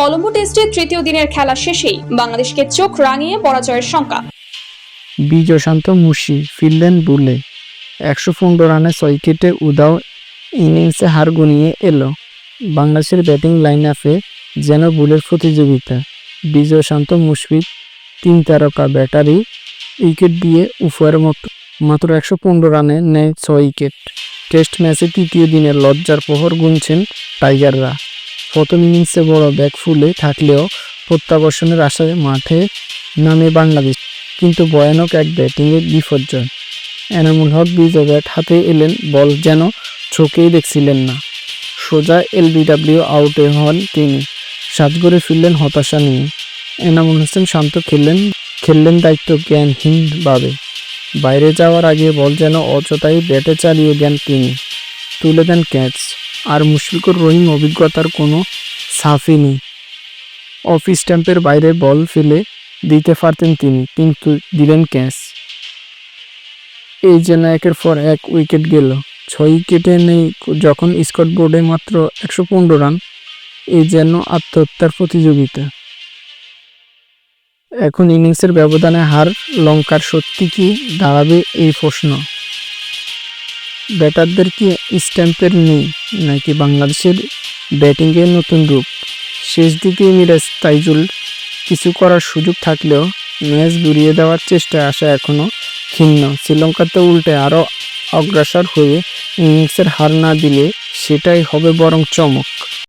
কলম্বো টেস্টের তৃতীয় দিনের খেলা শেষেই বাংলাদেশকে চোখ রাঙিয়ে পরাজয়ের শঙ্কা। বিজয়শান্ত মুশি, ফিরলেন বুলে। একশো পনেরো রানে ছয় উইকেটে উদাও ইনিংসে হার গুনিয়ে এলো। বাংলাদেশের ব্যাটিং লাইন আপে যেন বুলের প্রতিযোগিতা। বিজয়শান্ত মুশফিক তিন তারকা ব্যাটারি, উইকেট দিয়ে উফের মতো। মাত্র একশো পনেরো রানে নেয় ছয় উইকেট। টেস্ট ম্যাচে তৃতীয় দিনের লজ্জার প্রহর গুনছেন টাইগাররা। প্রথম ইনিংসে বড় ব্যাক ফুলে থাকলেও প্রত্যাবর্ষণের আশায় মাঠে নামে বাংলাদেশ, কিন্তু ভয়ানক এক ব্যাটিংয়ের বিপর্যয়। এনামুল হক বিজয় ব্যাট হাতে এলেন, বল যেন চোখেই দেখছিলেন না। সোজা এলবিডাব্লিউ আউটে হন তিনি। সাজগরে ফিরলেন হতাশা নিয়ে। এনামুল হোসেন শান্ত খেললেন খেললেন দায়িত্ব জ্ঞানহীনভাবে বাইরে যাওয়ার আগে বল যেন অযথাই ব্যাটে চালিয়ে দেন তিনি। তুলে দেন ক্যাচ। আর মুশফিকুর রহিম অভিজ্ঞতার কোনো সাফই নেই। অফ স্ট্যাম্পের বাইরে বল ফেলে দিতে পারতেন তিনি, কিন্তু দিলেন ক্যাচ। এই যেন একের পর এক উইকেট গেল। ছয় উইকেটে নেই, যখন স্কট বোর্ডে মাত্র একশো পনেরো রান এই যেন আত্মহত্যার প্রতিযোগিতা। এখন ইনিংসের ব্যবধানে হার, লঙ্কার সত্যি কি দাঁড়াবে এই প্রশ্ন। ব্যাটারদের কি স্ট্যাম্পের নেই, নাকি বাংলাদেশের ব্যাটিংয়ের নতুন রূপ? শেষ দিকে মিরাজ তাইজুল কিছু করার সুযোগ থাকলেও ম্যাচ ঘুরিয়ে দেওয়ার চেষ্টায় আসা এখনও ক্ষীণ। শ্রীলঙ্কাতে উল্টে আরও অগ্রসর হয়ে ইনিংসের হার না দিলে সেটাই হবে বরং চমক।